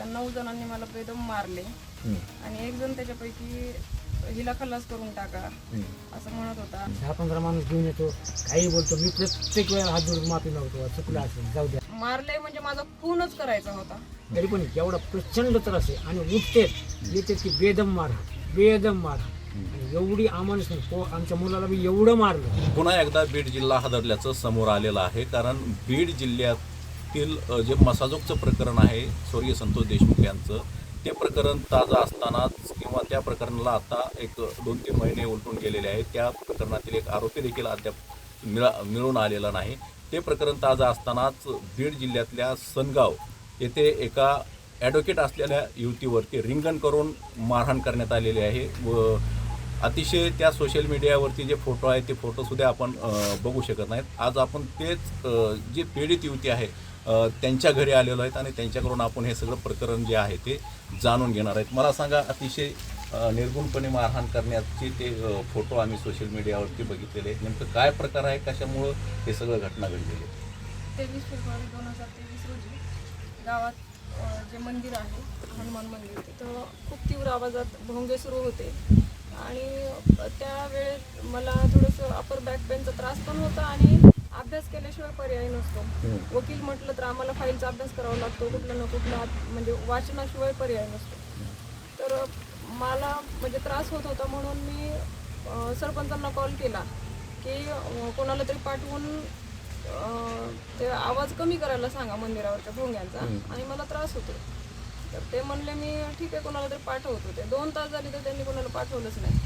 त्यातल्या नऊ जणांनी मला बेदम मारले. आणि एक जण त्याच्यापैकी हिला खल्लास करून टाका. असं म्हणत होता. दहा पंधरा माणूस घेऊन येतो काही बोलतो मी प्रत्येक वेळा हात जोडून माफी मागतो चुकलं असेल जाऊ द्या. मारले म्हणजे माझा खूनच करायचा होता. तरी पण एवढा प्रचंड त्रास आहे आणि उठतेच येते की बेदम मारा बेदम मारा. आणि एवढी को आमच्या मुलाला बी एवढं मारलं. पुन्हा एकदा बीड जिल्हा हादरल्याचं समोर आलेलं आहे कारण बीड जिल्ह्यातील अ, जे मसाजोगचं प्रकरण आहे स्वर्गीय संतोष देशमुख यांचं ते प्रकरण ताजं असतानाच किंवा त्या प्रकरणाला आता एक दोन तीन महिने उलटून गेलेले आहेत. त्या प्रकरणातील एक आरोपी देखील अद्याप मिळा मिळून आलेला नाही. ते प्रकरण ताजं असतानाच बीड जिल्ह्यातल्या सनगाव येथे एका ॲडव्होकेट असलेल्या युवतीवरती रिंगण करून मारहाण करण्यात आलेली आहे. व अतिशय त्या सोशल मीडियावरती जे फोटो आहेत ते फोटोसुद्धा आपण बघू शकत नाहीत. आज आपण तेच जी पीडित युवती आहे त्यांच्या घरी आलेलो आहेत आणि त्यांच्याकडून आपण हे सगळं प्रकरण जे आहे ते जाणून घेणार आहेत. मला सांगा अतिशय निर्गुणपणे मारहाण करण्याचे ते फोटो आम्ही सोशल मीडियावरती बघितलेले आहेत. नेमकं काय प्रकार आहे कशामुळं हे सगळं घटना घडलेली आहे? तेवीस फेब्रुवारी दोन हजार तेवीस रोजी गावात जे मंदिर आहे हनुमान मंदिर तिथं खूप तीव्र आवाजात भोंगे सुरू होते. आणि त्यावेळेत मला थोडंसं अपर बॅक पेनचा त्रास पण होता आणि अभ्यास केल्याशिवाय पर्याय नसतो. वकील म्हटलं तर आम्हाला फाईलचा अभ्यास करावा लागतो कुठलं ना कुठलं म्हणजे वाचनाशिवाय पर्याय नसतो. तर मला म्हणजे त्रास होत होता म्हणून मी सरपंचांना कॉल केला की कोणाला तरी पाठवून ते आवाज कमी करायला सांगा मंदिरावरच्या भोंग्यांचा आणि मला त्रास होतो तर ते म्हणले मी ठीक आहे कोणाला तरी पाठवतो. ते दोन तास झाले तर त्यांनी कोणाला पाठवलंच नाही.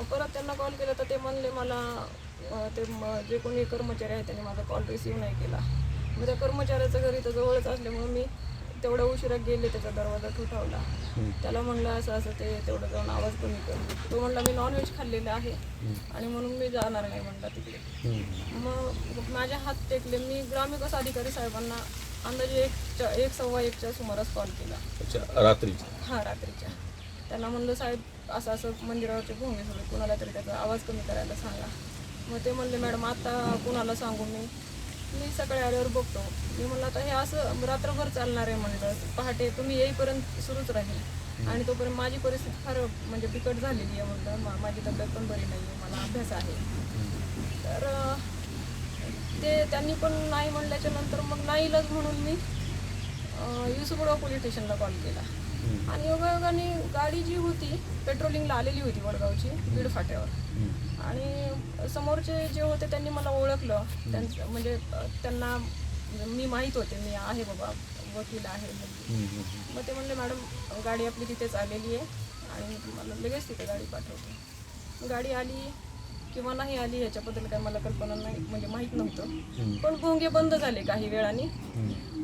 मग परत त्यांना कॉल केला तर ते म्हणले मला ते जे कोणी कर्मचारी आहे त्यांनी माझा कॉल रिसीव नाही केला. मग त्या कर्मचाऱ्याचं घरी तर जवळच असल्यामुळे मी तेवढ्या उशिरा गेले त्याचा दरवाजा ठुठावला त्याला म्हणलं असं असं ते तेवढं जाऊन आवाज कमी कर. तो म्हणला मी नॉनव्हेज खाल्लेलं आहे आणि म्हणून मी जाणार नाही म्हणला तिकडे. मग माझे हात टेकले. मी ग्रामविकास अधिकारी साहेबांना अंदाजे एक एक सव्वा एकच्या सुमारास कॉल केला. अच्छा रात्रीची हां रात्रीच्या. त्यांना म्हणलं साहेब असं असं मंदिरावरचे भूमी सगळे कुणाला तरी त्याचा आवाज कमी करायला सांगा. मग ते म्हणले मॅडम आता कुणाला सांगू मी? मी सकाळी आल्यावर बघतो. मी म्हणलं आता हे असं रात्रभर चालणार आहे म्हणलं. पहाटे तुम्ही येईपर्यंत सुरूच राहील. आणि तोपर्यंत माझी परिस्थिती फार म्हणजे बिकट झालेली आहे म्हणलं. मा- माझी तब्येत पण बरी नाही आहे मला अभ्यास आहे. तर ते त्यांनी पण नाही म्हणल्याच्या नंतर मग नाहीलच म्हणून मी युसुगुडा पोलीस स्टेशनला कॉल केला. आणि योगायोगाने गाडी जी होती पेट्रोलिंगला आलेली होती वडगावची बीड फाट्यावर. आणि समोरचे जे होते त्यांनी मला ओळखलं. त्यांचं म्हणजे त्यांना मी माहीत होते मी आहे बाबा वकील आहे. मग ते म्हणले मॅडम गाडी आपली तिथेच आलेली आहे. आणि मी तुम्हाला लगेच तिथे गाडी पाठवते गाडी आली किंवा नाही आली ह्याच्याबद्दल काही मला कल्पना नाही म्हणजे माहीत नव्हतं. पण भोंगे बंद झाले काही वेळाने.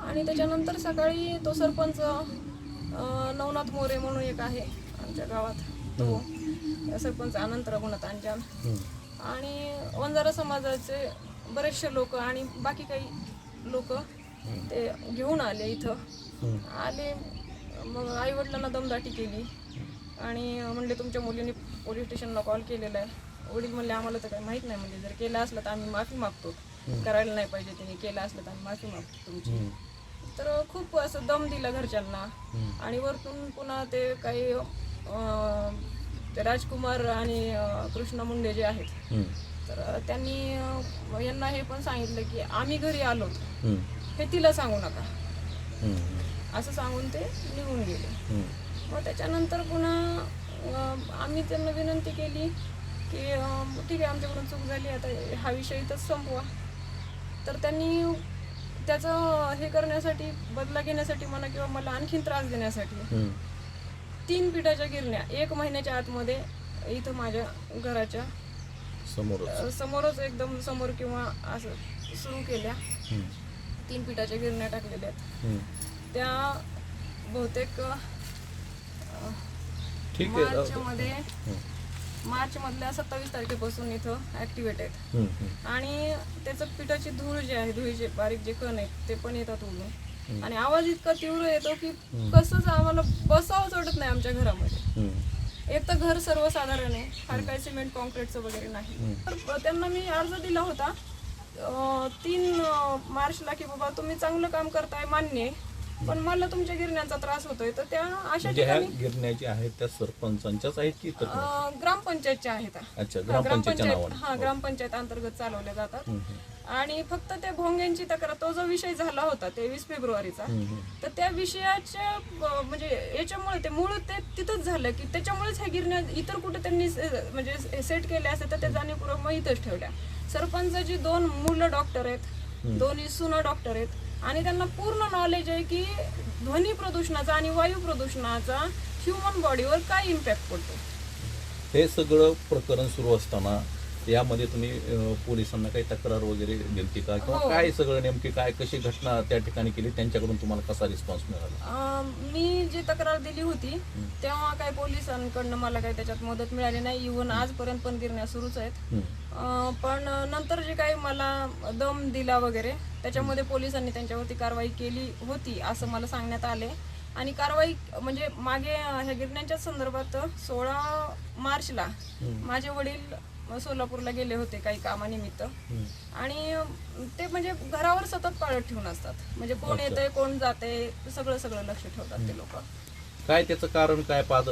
आणि त्याच्यानंतर सकाळी तो सरपंच नवनाथ मोरे म्हणून एक आहे आमच्या गावात. तो सरपंच अनंत रघुनाथ अंजान. आणि वंजारा समाजाचे बरेचसे लोक आणि बाकी काही लोक ते घेऊन आले इथं. आले मग आई वडिलांना दमदाटी केली. आणि म्हणले तुमच्या मुलीने पोलीस स्टेशनला कॉल केलेला आहे. वडील म्हणले आम्हाला तर काही माहीत नाही म्हणजे जर केलं असलं तर आम्ही माफी मागतो. करायला नाही पाहिजे त्यांनी केलं असलं तर आम्ही माफी मागतो तुमची. तर खूप असं दम दिला घरच्यांना. आणि वरतून पुन्हा ते काही अं, ते राजकुमार आणि अं, कृष्णा मुंडे जे आहेत. तर त्यांनी अं, यांना हे पण सांगितलं की आम्ही घरी आलोत हे तिला सांगू नका. असं सांगून ते निघून गेले. मग त्याच्यानंतर पुन्हा अं, आम्ही त्यांना विनंती केली की अं, ठीक आहे आमच्याकडून चूक झाली आता हा विषय इथंच संपवा. तर त्यांनी त्याचं हे करण्यासाठी बदला घेण्यासाठी म्हणा किंवा मला आणखीन त्रास देण्यासाठी तीन पिठाच्या गिरण्या एक महिन्याच्या आतमध्ये इथं माझ्या घराच्या समोर समोरच एकदम समोर किंवा असं सुरू केल्या. तीन पिठाच्या गिरण्या टाकलेल्या. आहेत त्या बहुतेक मार्चमध्ये मार्च मधल्या सत्तावीस तारखेपासून इथं ऍक्टिव्हेट आहेत. आणि त्याचं पिठाची धूळ जी आहे धुळीचे बारीक जे कण आहेत ते पण येतात उडून. आणि आवाज इतका तीव्र येतो की कसंच आम्हाला बसावंच वाटत नाही आमच्या घरामध्ये. एक तर घर सर्वसाधारण आहे फार काही सिमेंट कॉन्क्रीटचं वगैरे नाही. तर त्यांना मी अर्ज दिला होता तीन मार्चला की बाबा तुम्ही चांगलं काम करताय मान्य आहे. पण मला तुमच्या गिरण्यांचा त्रास होतोय तर त्या अशा म्हणजे ह्या ठिकाणी गिरण्या ज्या आहेत त्या सरपंचांच्याच आहेत की इतर कोणी? अं, ग्रामपंचायतच्या आहेत. अच्छा हा, ग्रामपंचायतच्या ग्रामपंचायत नावाने. हा ग्रामपंचायत अंतर्गत चालवल्या जातात. हम्म, हम्म, आणि फक्त त्या भोंग्यांची तक्रार तो जो विषय झाला होता तेवीस फेब्रुवारीचा हम्म, हम्म. तर त्या विषयाच्या अं, म्हणजे याच्यामुळे ते मूळ ते तिथंच झालं की त्याच्यामुळेच ह्या गिरण्या इतर कुठे त्यांनी से- म्हणजे सेट केले असते तर त्या जाणीवपूर्वक मग इथंच ठेवल्या. सरपंचाची दोन मुलं डॉक्टर आहेत दोन्ही सुना डॉक्टर आहेत आणि त्यांना पूर्ण नॉलेज आहे की ध्वनी प्रदूषणाचा आणि वायू प्रदूषणाचा ह्युमन बॉडीवर काय इम्पॅक्ट पडतो. हे सगळं प्रकरण सुरू असताना यामध्ये तुम्ही अं, पोलिसांना काही तक्रार वगैरे दिलती का? किंवा हो. काय सगळं नेमकी काय कशी घटना त्या ठिकाणी केली? त्यांच्याकडून तुम्हाला कसा रिस्पॉन्स मिळाला? अं, मी जी तक्रार दिली होती तेव्हा काय पोलिसांकडनं मला काही त्याच्यात मदत मिळाली नाही. इव्हन आजपर्यंत पण गिरण्या सुरूच आहेत. अं, पण नंतर जे काही मला दम दिला वगैरे त्याच्यामध्ये पोलिसांनी त्यांच्यावरती कारवाई केली होती असं मला सांगण्यात आले. आणि कारवाई म्हणजे मागे ह्या गिरण्यांच्या संदर्भात सोळा मार्चला माझे वडील सोलापूरला गेले होते काही कामानिमित्त. आणि ते म्हणजे घरावर सतत पाळत ठेवून असतात. म्हणजे कोण. येतंय कोण जाते सगळं सगळं लक्ष ठेवतात ते लोक. काय त्याचं कारण काय पाद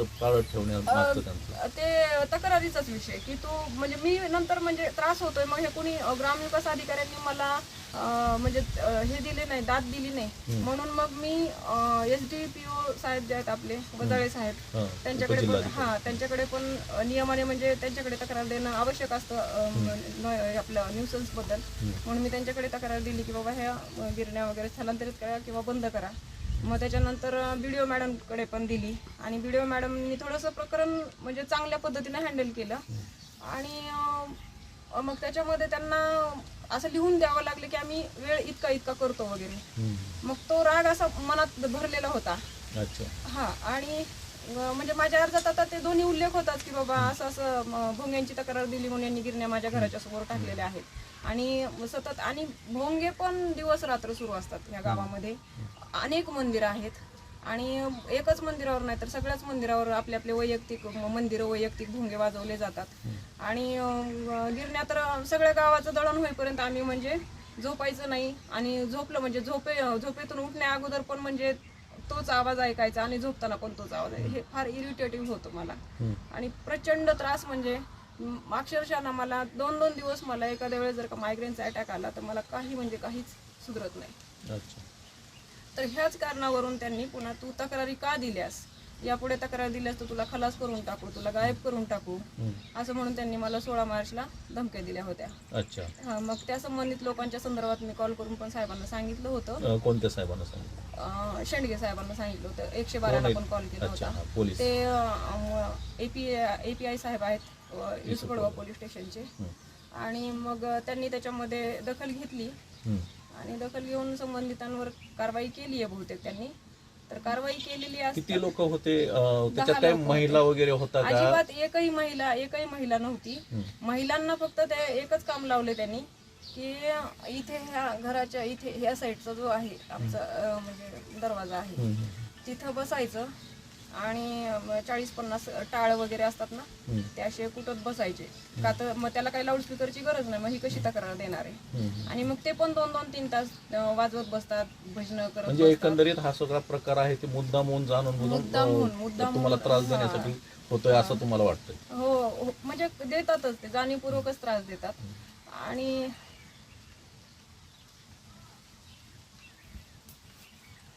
पाळत त्यांचं? ते तक्रारीचाच विषय की तू म्हणजे मी नंतर म्हणजे त्रास होतोय. मग हे कुणी ग्रामविकास अधिकाऱ्यांनी मला अं, म्हणजे अं, हे दिले नाही दाद दिली नाही. म्हणून मग मी एस डी पी ओ साहेब जे आहेत आपले बजाळे साहेब हां, त्यांच्याकडे पण उपजिल्हाधिकारी. हा त्यांच्याकडे पण अ, नियमाने म्हणजे त्यांच्याकडे तक्रार देणं आवश्यक असतं अ, न- आपलं न्यूसन्सबद्दल. म्हणून मी त्यांच्याकडे तक्रार दिली की बाबा ह्या गिरण्या वगैरे स्थलांतरित करा किंवा बंद करा. मग त्याच्यानंतर बी डी ओ मॅडमकडे पण दिली. आणि बी डी ओ मॅडमनी थोडंसं प्रकरण म्हणजे चांगल्या पद्धतीने हँडल केलं. आणि मग त्याच्यामध्ये त्यांना असं लिहून द्यावं लागलं की आम्ही वेळ इतका इतका करतो वगैरे. मग तो राग असा मनात भरलेला होता. हा आणि म्हणजे माझ्या अर्जात आता ते दोन्ही उल्लेख होतात की बाबा असं असं भोंग्यांची तक्रार दिली म्हणून यांनी गिरण्या माझ्या घराच्या समोर टाकलेल्या आहेत. आणि सतत आणि भोंगे पण दिवस रात्र सुरू असतात या गावामध्ये. अनेक मंदिरं आहेत. आणि एकच मंदिरावर नाही तर सगळ्याच मंदिरावर आपले आपले वैयक्तिक मंदिरं वैयक्तिक भोंगे वाजवले जातात. आणि गिरण्या तर सगळ्या गावाचं दळण होईपर्यंत आम्ही म्हणजे झोपायचं नाही. आणि झोपलं म्हणजे झोपे झोपेतून उठण्या अगोदर पण म्हणजे तोच आवाज ऐकायचा आणि झोपताना पण तोच आवाज आहे हे फार इरिटेटिव्ह होतं मला. आणि प्रचंड त्रास म्हणजे अक्षरशः ना मला दोन दोन दिवस मला एखाद्या वेळेस जर का मायग्रेनचा अटॅक आला तर मला काही म्हणजे काहीच सुधरत नाही. तर ह्याच कारणावरून त्यांनी पुन्हा तू तक्रारी का दिल्यास? यापुढे तक्रार दिल्यास तर तुला खलास करून टाकू तुला गायब करून टाकू. असं म्हणून त्यांनी मला सोळा मार्चला धमक्या दिल्या होत्या. अच्छा. हा, मग त्या संबंधित लोकांच्या संदर्भात मी कॉल करून पण साहेबांना सांगितलं होतं. अं, कोणत्या साहेबांना सांगितलं? अं, शेंडगे साहेबांना सांगितलं होतं. एकशे बाराला पण कॉल केला अच्छा होता. हा, पोलीस. ते एपी एपीआय साहेब आहेत इसपडवा पोलीस स्टेशनचे. आणि मग त्यांनी त्याच्यामध्ये दखल घेतली. हम्म. आणि दखल घेऊन संबंधितांवर कारवाई केली आहे बहुतेक त्यांनी. तर कारवाई केलेली असते. किती लोक होते अं, त्याच्यात काही लोकं महिला वगैरे होता का? अजिबात एकही महिला एकही महिला नव्हती. महिलांना फक्त ते एकच काम लावले त्यांनी की इथे ह्या घराच्या इथे ह्या साईडचा जो आहे आमचा अं, म्हणजे दरवाजा आहे. तिथं बसायचं. आणि चाळीस पन्नास टाळ वगैरे असतात ना. ते असे कुठत बसायचे का तर मग त्याला काही लाऊडस्पीकरची गरज नाही मग ही कशी तक्रार देणार आहे. आणि मग ते पण दोन दोन तीन तास वाजवत बसतात भजन करत म्हणजे. एकंदरीत हा सगळा प्रकार आहे ते मुद्दामून जाणून बुजून मुद्दामहून, अं, मुद्दामहून, तुम्हाला त्रास. देण्यासाठी होतोय असं तुम्हाला वाटतंय हो हो, म्हणजे देतातच ते जाणीवपूर्वकच त्रास देतात आणि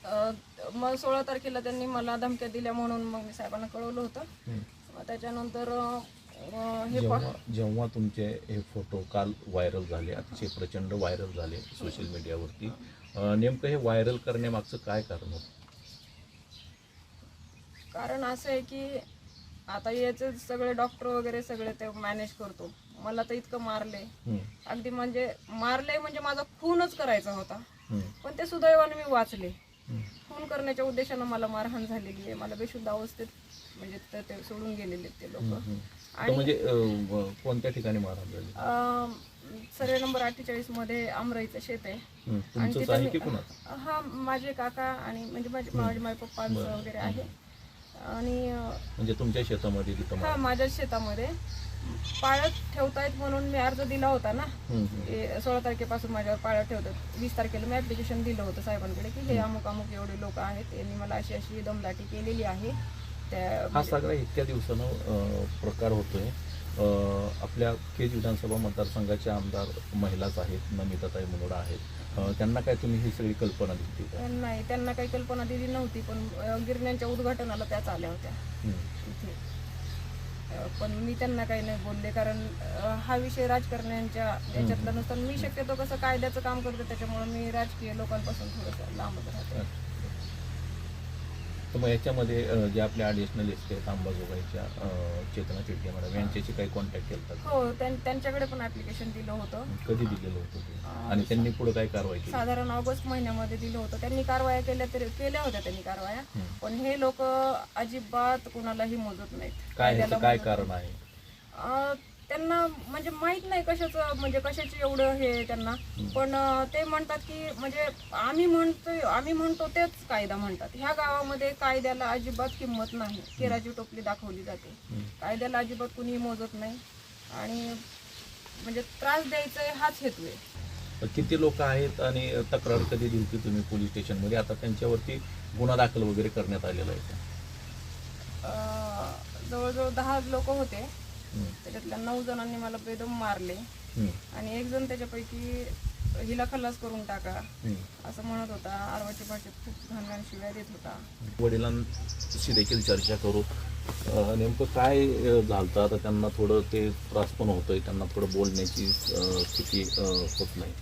अं, मग सोळा तारखेला त्यांनी मला धमक्या दिल्या म्हणून मग मी साहेबांना कळवलं होतं. मग त्याच्यानंतर अं, हे जेव्हा पा- जेव्हा तुमचे हे फोटो काल व्हायरल झाले अतिशय प्रचंड व्हायरल झाले सोशल मीडियावरती अं, नेमकं हे व्हायरल करण्यामागचं काय कारण होतं कारण असं आहे की आता याचे सगळे डॉक्टर वगैरे सगळे ते मॅनेज करतो मला तर इतकं मारले हम्म. अगदी म्हणजे मारले म्हणजे माझा खूनच करायचा होता हम्म. पण ते सुदैवाने मी वाचले. खून करण्याच्या उद्देशानं मला मारहाण झालेली आहे. मला बेशुद्ध अवस्थेत म्हणजे ते ते सोडून गेलेले आहेत ते लोक. तर आणि म्हणजे अं, कोणत्या ठिकाणी मारहाण झाली? सर्वे नंबर अठ्ठेचाळीसमध्ये आमराईचं शेत आहे. आणि तुमचंच तिथं आहे मी- की कुणाचं? हा माझे काका आणि म्हणजे माझे माझे माझ्या पप्पांचं वगैरे आहे. आणि अं, म्हणजे तुमच्या शेतामध्ये तिथं हा मार माझ्या शेतामध्ये. पाळत ठेवतायत म्हणून मी अर्ज दिला होता ना. ते सोळा तारखेपासून माझ्यावर पाळत ठेवतात. वीस तारखेला मी ऍप्लिकेशन दिलं होतं साहेबांकडे की हे अमुक अमुक एवढे लोक आहेत यांनी मला अशी अशी दमदाटी केलेली आहे. हा सगळा इतक्या दिवसानं प्रकार होतोय. आपल्या केज विधानसभा मतदारसंघाचे आमदार महिलाच आहेत नमिताताई मुनोडा आहेत. त्यांना काय तुम्ही ही सगळी कल्पना दिली नाही त्यांना काही कल्पना दिली नव्हती पण गिरण्यांच्या उद्घाटनाला त्याच आल्या होत्या. पण मी त्यांना काही नाही बोलले कारण हा विषय राजकारण्यांच्या याच्यातला नसताना मी शक्यतो कसं कायद्याचं काम करते त्याच्यामुळे मी राजकीय लोकांपासून थोडंसं लांबच राहते. तर मग याच्यामध्ये जे आपले ॲडिशनल एस आहेत अंबाजोगाईच्या चेतना चिडके मॅडम यांच्याशी काही कॉन्टॅक्ट केला हो त्यां- त्यांच्याकडे पण ऍप्लिकेशन दिलं होतं. कधी दिलेलं होतं ते? आणि त्यांनी पुढे काय कारवाई केली? साधारण ऑगस्ट महिन्यामध्ये दिलं होतं. त्यांनी कारवाया केल्या तरी केल्या होत्या त्यांनी कारवाया. हम्म. पण हे लोक अजिबात कुणालाही मोजत नाहीत. काय ह्याचं काय कारण आहे? अं, त्यांना म्हणजे माहीत नाही कशाचं म्हणजे कशाची एवढं हे त्यांना. पण ते म्हणतात की म्हणजे आम्ही म्हणतोय आम्ही म्हणतो तेच कायदा म्हणतात. ह्या गावामध्ये कायद्याला अजिबात किंमत नाही. केराची टोपली दाखवली जाते. कायद्याला अजिबात कुणीही मोजत नाही. आणि म्हणजे त्रास द्यायचा हाच हेतू आहे. तर किती लोक आहेत आणि तक्रार कधी दिली होती तुम्ही पोलीस स्टेशनमध्ये? आता त्यांच्यावरती गुन्हा दाखल वगैरे करण्यात आलेला आहे जवळजवळ दहा लोक होते. त्याच्यातल्या नऊ जणांनी मला बेदम मारले. आणि एक जण त्याच्यापैकी हिला खल्लास करून टाका. असं म्हणत होता. आरवाची भाषेत खूप घाण घाण शिव्या देत होता. वडिलांशी देखील चर्चा करू. नेमकं काय झालं आता त्यांना थोडं ते त्रास पण होतोय. त्यांना थोडं बोलण्याची स्थिती होत नाही.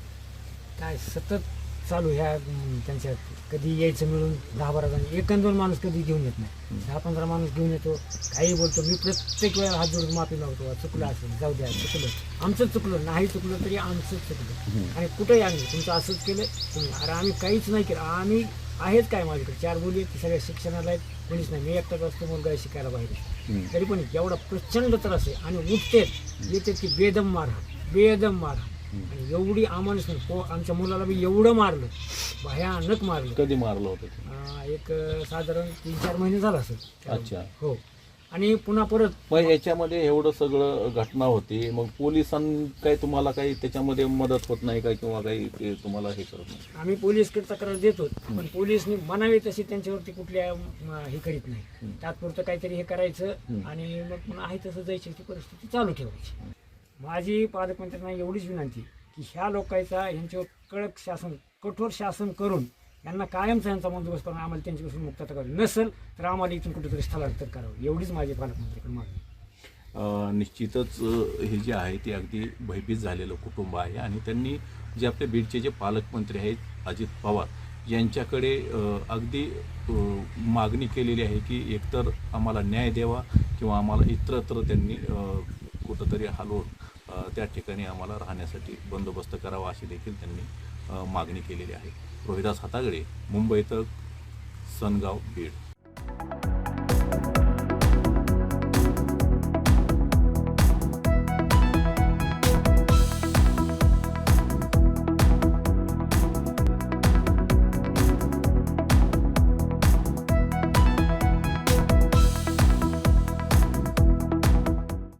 काय सतत चालू ह्या अं, त्यांच्या कधी यायचं मिळून दहा बारा जण एक आणि दोन माणूस कधी घेऊन येत नाही. दहा पंधरा माणूस घेऊन येतो काही बोलतो मी प्रत्येक वेळेला हात जोडून माफी मागतो चुकलं असेल जाऊ द्या चुकलं. आमचं चुकलं नाही चुकलं तरी आमचंच चुकलं. आणि कुठेही आम्ही तुमचं असंच केलं तुम्ही अरे आम्ही काहीच नाही केलं आम्ही आहेत काय माझ्याकडे? चार मुली आहेत, सगळ्या शिक्षणाला आहेत कोणीच नाही. मी एकटाच असतो मुलगा आहे शिकायला बाहेर. तरी पण एवढा प्रचंड त्रास आहे आणि उठतेत येते की बेदम मारा बेदम मारा आणि एवढी पो आमच्या मुलाला बी एवढं मारलं. भयानक मारलं. कधी मारलं होतं ते? अं, एक साधारण तीन चार महिने झाला असेल. अच्छा. हो. आणि पुन्हा परत मग याच्यामध्ये एवढं सगळं घटना होती. मग पोलिसां काही तुम्हाला काही त्याच्यामध्ये मदत होत नाही का किंवा काही ते तुम्हाला हे करत नाही? आम्ही पोलीसकडे तक्रार देतो. पण पोलीसनी म्हणावे तशी त्यांच्यावरती कुठल्या हे करीत नाही. तात्पुरतं काहीतरी हे करायचं आणि मग पुन्हा आहे तसं जायची ती परिस्थिती चालू ठेवायची. माझी पालकमंत्र्यांना एवढीच विनंती की ह्या लोकांचा यांच्यावर कडक शासन कठोर शासन करून यांना कायमचा यांचा बंदोबस्त करून आम्हाला त्यांच्यापासून मुक्तता करावी. नसेल तर आम्हाला इथून कुठेतरी स्थलांतर करावं. एवढीच माझी पालकमंत्र्याकडे मागणी निश्चितच हे जे आहे ते अगदी भयभीत झालेलं कुटुंब आहे आणि त्यांनी जे आपले बीडचे जे पालकमंत्री आहेत अजित पवार यांच्याकडे अगदी मागणी केलेली आहे की एकतर आम्हाला न्याय द्यावा किंवा आम्हाला इतरत्र त्यांनी कुठंतरी हलवून त्या ठिकाणी आम्हाला राहण्यासाठी बंदोबस्त करावा अशी देखील त्यांनी मागणी केलेली आहे. रोहिदास हातागडे मुंबई तक सनगाव बीड.